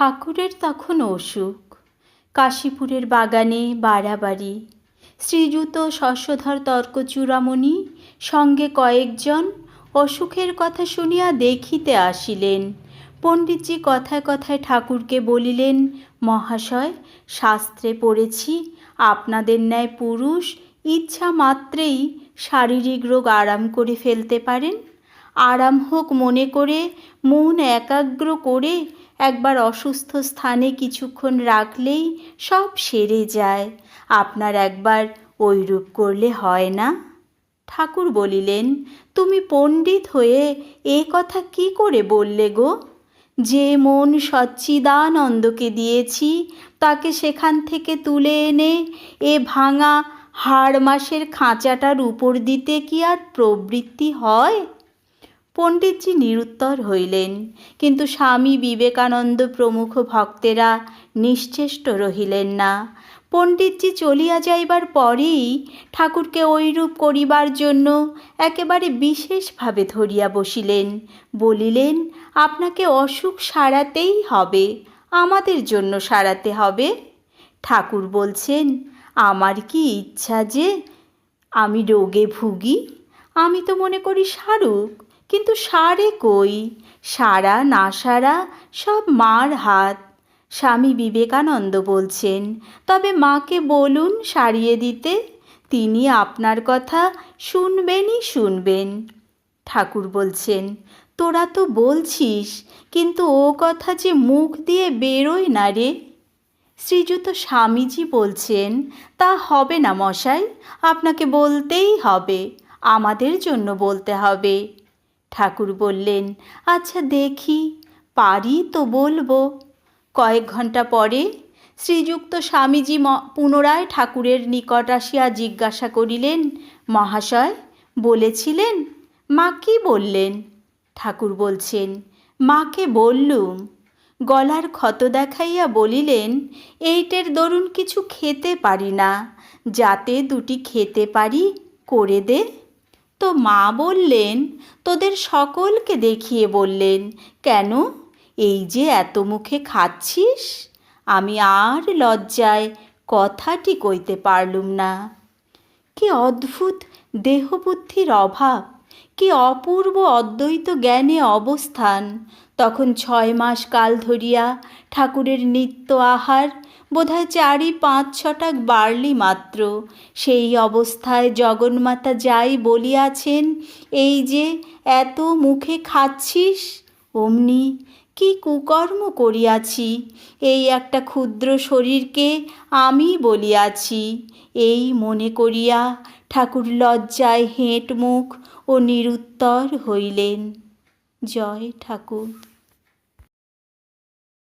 ঠাকুরের তখন অসুখ। কাশীপুরের বাগানে বাড়াবাড়ি। শ্রীযুত শস্যধর তর্ক চূড়ামণি সঙ্গে কয়েকজন অসুখের কথা শুনিয়া দেখিতে আসিলেন। পণ্ডিতজি কথায় কথায় ঠাকুরকে বলিলেন, মহাশয়, শাস্ত্রে পড়েছি, আপনাদের ন্যায় পুরুষ ইচ্ছা মাত্রেই শারীরিক রোগ আরাম করে ফেলতে পারেন। আরাম হোক মনে করে, মন একাগ্র করে একবার অসুস্থ স্থানে কিছুক্ষণ রাখলেই সব সেরে যায়। আপনার একবার ওইরূপ করলে হয় না? ঠাকুর বলিলেন, তুমি পণ্ডিত হয়ে এ কথা কি করে বললে গো? যে মন সচ্চিদানন্দকে দিয়েছি, তাকে সেখান থেকে তুলে এনে এ ভাঙা হাড় মাসের খাঁচাটার উপর দিতে কি আর প্রবৃত্তি হয়? পণ্ডিতজি নিরুত্তর হইলেন। কিন্তু স্বামী বিবেকানন্দ প্রমুখ ভক্তেরা নিশ্চেষ্ট রহিলেন না। পণ্ডিতজি চলিয়া যাইবার পরেই ঠাকুরকে ঐরূপ করিবার জন্য একেবারে বিশেষভাবে ধরিয়া বসিলেন। বলিলেন, আপনাকে অসুখ সারাতেই হবে। আমাদের জন্য সারাতে হবে। ঠাকুর বলছেন, আমার কি ইচ্ছা যে আমি রোগে ভুগি? আমি তো মনে করি সারুক। কিন্তু সারে কই? সারা, না সারা, সব মার হাত। স্বামী বিবেকানন্দ বলছেন, তবে মাকে বলুন সারিয়ে দিতে। তিনি আপনার কথা শুনবেনই শুনবেন। ঠাকুর বলছেন, তোরা তো বলছিস, কিন্তু ও কথা যে মুখ দিয়ে বেরোয় না রে। শ্রীযুত স্বামীজি বলছেন, তা হবে না মশাই, আপনাকে বলতেই হবে। আমাদের জন্য বলতে হবে। ঠাকুর বললেন আচ্ছা দেখি, পারি তো বলব। কয়েক ঘণ্টা পরে শ্রীযুক্ত স্বামীজি পুনরায় ঠাকুরের নিকট আসিয়া জিজ্ঞাসা করিলেন, মহাশয়, বলেছিলেন? মা কি বললেন? ঠাকুর বলছেন, মাকে বললুম। গলার ক্ষত দেখাইয়া বলিলেন, এইটের দরুন কিছু খেতে পারি না, যাতে দুটি খেতে পারি, করে দে। তো মা বললেন, তোদের সকলকে দেখিয়ে বললেন, কেন? এই যে এত মুখে খাচ্ছিস? আমি আর লজ্জায় কথাটি কইতে পারলুম না। কি অদ্ভুত দেহবুদ্ধির অভাব, কি অপূর্ব অদ্বৈত জ্ঞানে অবস্থান। তখন ছয় মাস কাল ধরিয়া ঠাকুরের নিত্য আহার, বোধহয় চারি পাঁচ ছটাক বাড়লি মাত্র। সেই অবস্থায় জগন্মাতা যাই বলিয়াছেন, এই যে এত মুখে খাচ্ছিস? অমনি কি কুকর্ম করিয়াছি? এই একটা ক্ষুদ্র শরীরকে আমি বলিয়াছি। এই মনে করিয়া ঠাকুর লজ্জায় হেঁট মুখ ও নিরুত্তর হইলেন। জয় ঠাকুর।